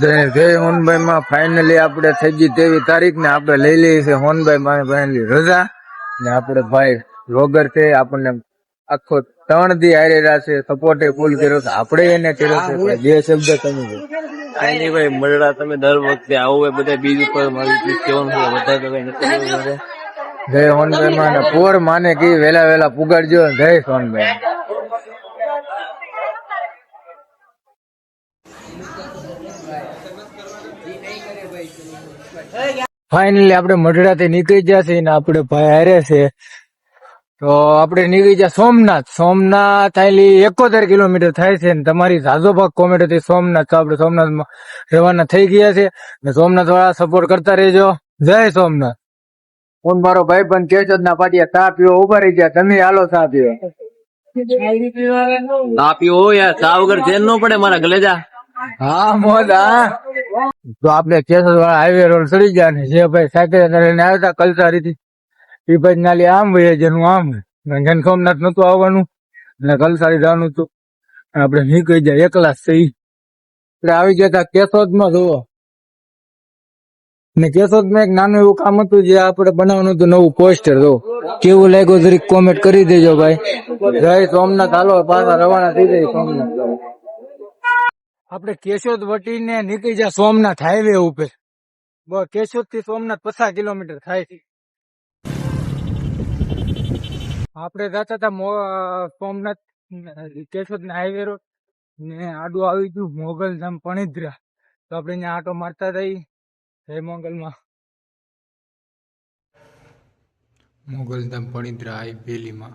જય હોનભાઈ માં ફાઇનલી આપણે થઈ ગઈ તેવી તારીખ ને આપણે લઈ લઈએ છે હોનભાઈ માં ભાઈ રજા ને આપણે ભાઈ રોગર છે આપણને આખો ત્રણ દી હારે છે. સપોર્ટે ફૂલ કર્યો છે. આપણે એને કર્યો છે. જે બે શબ્દ તમે કઈ નહીં ભાઈ મળડા તમે દર વખતે આવો હોય બધા બીજ ઉપર મારી ચીજ કહેવાનું છે બધા તો મારે. જય હોનભાઈ માં ને પોર માને કી વેલા વેલા પુગાડજો. જય સોનભાઈ ફાઇનલી આપણે મઢડાથી નીકળી છીએ ને આપણે ભાઈ હારે છે. તો આપણે નીકળી ગયા સોમનાથ. સોમનાથ આયલી એકોતેર કિલોમીટર થાય છે ને તમારી ઝાઝો ભાગ કોમેન્ટ હતી સોમનાથ. તો આપણે સોમનાથમાં રવાના થઈ ગયા છે ને સોમનાથ વાળા સપોર્ટ કરતા રહેજો. જય સોમનાથ. હું મારો ભાઈ પણ કેશોદ ના પાટિયા ચા પીવો ઊભા રહી ગયા. તમે હાલો ચા પીવો. ચા પીવો યાર ચા વગર ચેન નો પડે મારા ગલેજા. હા મોદ તો આપણે કેસર વાળા હાઈવે રોડ ચડી ગયા ને, જે ભાઈ સાયકલ લઈને આવ્યા હતા કલસારી થી એ ભાઈ નાલી આમ વહી જેનું આમ ઘન સોમનાથ નતું આવવાનું, અને કલસારી જવાનું હતું. આપણે નીકળી જાય એકલા થઈ એટલે આવી ગયા હતા કેશોદમાં, જુઓ. ને કેશોદમાં એક નાનું એવું કામ હતું, જે આપણે બનાવવાનું હતું નવું પોસ્ટર જો કેવું લાગ્યું જરીક કોમેન્ટ કરી દેજો ભાઈ. જય સોમનાથ, હાલો, પાછા રવાના થઈ જાય સોમનાથ. આપણે કેશોદ વટીને નીકળી જાય સોમનાથ હાઈવે ઉપર. કેશોદથી સોમનાથ પચાસ કિલોમીટર થાય છે. આપણે જતા હતા સોમનાથ કેશોદ ના હાઈવે રોડ ને આડું આવી ગયું મોગલધામ પણિદ્રા. તો આપણે અહીંયા આટો મારતા થઈ જય મોગલમાં. મોગલધામ પણિદ્રા આઈ બેલીમાં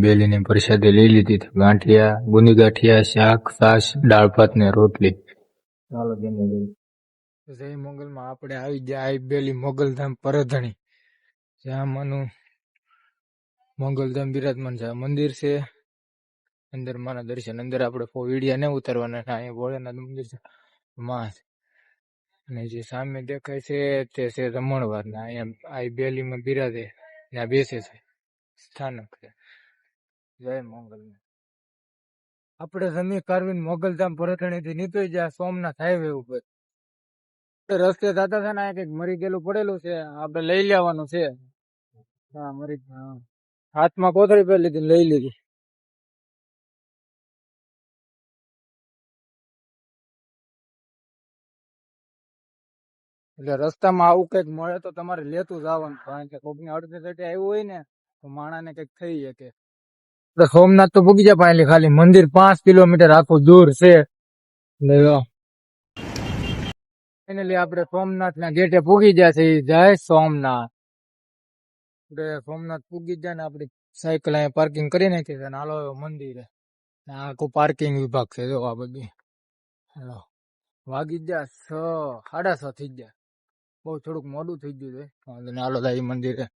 બેલીની પ્રસાદી લઈ લીધી ગાંઠિયા ગુંદી ગાંઠિયા શાક છાશ દાળ ભાત ને રોટલી. ચાલો જય મોગલમાં આપણે આવી ગયા આઈ બેલી મોગલધામ પરધણી. જ્યાં માનું મોગલધામ બિરાજમાન છે. મંદિર છે. અંદર માના દર્શન અંદર આપણે વિડિયા ને ઉતારવાના અહીંયા ભોળેનાથ મંદિર છે. માં અને જે સામે દેખાય છે તે છે રમણવાર ના અહીંયા આઈ બેલીમાં બિરાજે. ત્યાં બેસે છે. સ્થાનક છે. જય મોગલ આપણે જમી કારવીને મોગલધામ પરથણી થી નીકળી જાય, સોમનાથ હાઈવે ઉપર. રસ્તે જતા છે ને કંઈક મરી ગયેલું પડેલું છે, આપણે લઈ લેવાનું છે. હાથમાં કોથળી પહેરી લીધી લઈ લીધી. એટલે રસ્તામાં આવું કંઈક મળે તો તમારે લેતું જવાનું કારણ કે કોકની અડધે ચડે આવ્યું હોય ને, તો માણાને કંઈક થઈ શકે. આપણે સોમનાથ તો પૂગી જાય પાછી ખાલી મંદિર પાંચ કિલોમીટર આખું દૂર છે ફાઇનલી આપણે સોમનાથ ના ગેટે પૂગી ગયા છે જય સોમનાથ। આપણે સોમનાથ પૂગી જાય ને આપડી સાયકલ અહીંયા પાર્કિંગ કરી નાખી છે અને હાલો હવે મંદિરે। ને આ આખું પાર્કિંગ વિભાગ છે જો આ બધી। હાલો વાગી ગયા છ સાડા છ થઈ ગયા। બહુ થોડુંક મોડું થઈ ગયું છે વાંધો નહીં, હાલો જાય મંદિરે। ને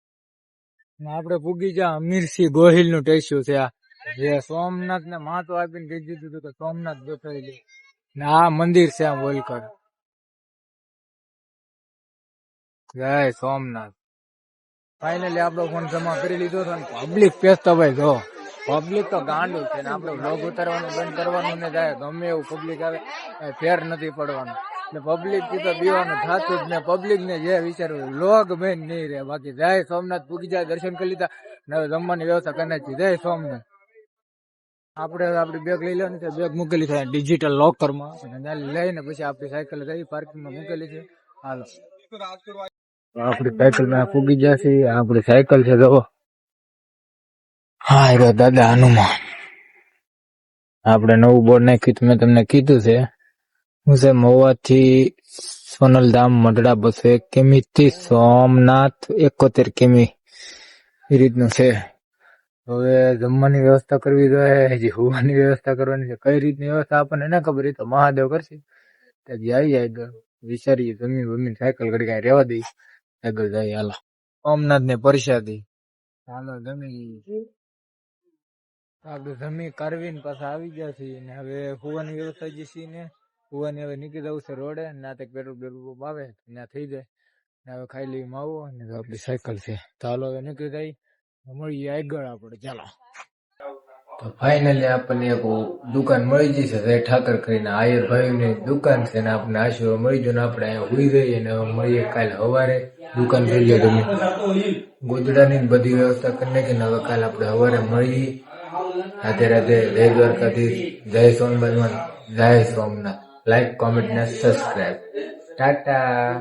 આપણે પૂગી જા અમીરસિંહ ગોહિલનું ટેસ્યુ છે જે સોમનાથ ને મહત્વ આપીને કહી દીધું હતું કે સોમનાથ લે. ને આ મંદિર છે આમ વલકડ. જય સોમનાથ. ફાઇનલી આપણો ફોન જમા કરી લીધો છે પબ્લિક પેસ તો ભાઈ જો. પબ્લિક તો ગાંડું છે ને આપણે બ્લોગ ઉતારવાનું બંધ કરવાનું ને જાય. ગમે એવું પબ્લિક આવે ફેર નથી પડવાનું. એટલે પબ્લિકથી તો બીવાનું થતું જ ને. પબ્લિક ને જે વિચારવું લોગ મેન નહીં રે બાકી જય સોમનાથ પૂગી જાય, દર્શન કરી લીધા. ને જમવાની વ્યવસ્થા કરી નાખી. જય સોમનાથ. આપણે આપણી બેગ લઈ લેવાની છે. બેગ મૂકેલી છે ડિજિટલ લોકરમાં લઈને પછી આપણી સાયકલ રહી પાર્કિંગમાં મૂકેલી છે. હાલો. આપણી સાયકલમાં ફૂગી જશે આપણી સાયકલ છે જવો હા એ દાદા હનુમાન. આપણે નવું બોર્ડ નાખ્યું મેં તમને કીધું છે. છે મહુવાથી સોનલધામ મઢડા બસો. એક કિમી થી સોમનાથ એકોતેર કિમી એ રીતનું છે. હવે જમવાની વ્યવસ્થા કરવી જોઈએ હજી હોવાની વ્યવસ્થા કરવાની છે. કઈ રીતની વ્યવસ્થા આપણને ના ખબર એ તો મહાદેવ કરશે. ત્યાં જાય જાય વિચારીએ જમીન વમીન સાયકલ ઘડી કઈ રહેવા દઈ આગળ જાય, હાલો. સોમનાથ ને પરસાદી. હાલો, જમી આગળ જમી કરવીને પાછા આવી ગયા છીએ ને હવે હોવાની વ્યવસ્થા જે છે ને હોવાની હવે નીકળી જવું છે રોડે, ના તે પેટ્રોલ બેટ્રોલ આવે ત્યાં થઈ જાય. ને હવે ખાઈ લઈ માવો અને આપણી સાયકલ છે. ચાલો હવે નીકળી જાય. મળીએ આગળ આપણે ચાલો. તો ફાઇનલી આપણને એક દુકાન મળી જશે જય ઠાકર કરીને. આયર ભાઈની દુકાન છે ને આપણને આશીર્વાદ મળી ગયો આપણે અહીંયા ઉઈ જઈએ ને મળીએ કાલે સવારે. દુકાન જોઈ લો તમે. ગોદડાની બધી વ્યવસ્થા કરી નાખી ને હવે કાલે આપણે સવારે મળીએ. રાધે રાધે, જય દ્વારકાધીશ, જય સોમનાથ જય સોમનાથ. લાઈક કોમેન્ટ ને સબસ્ક્રાઈબ ટાટા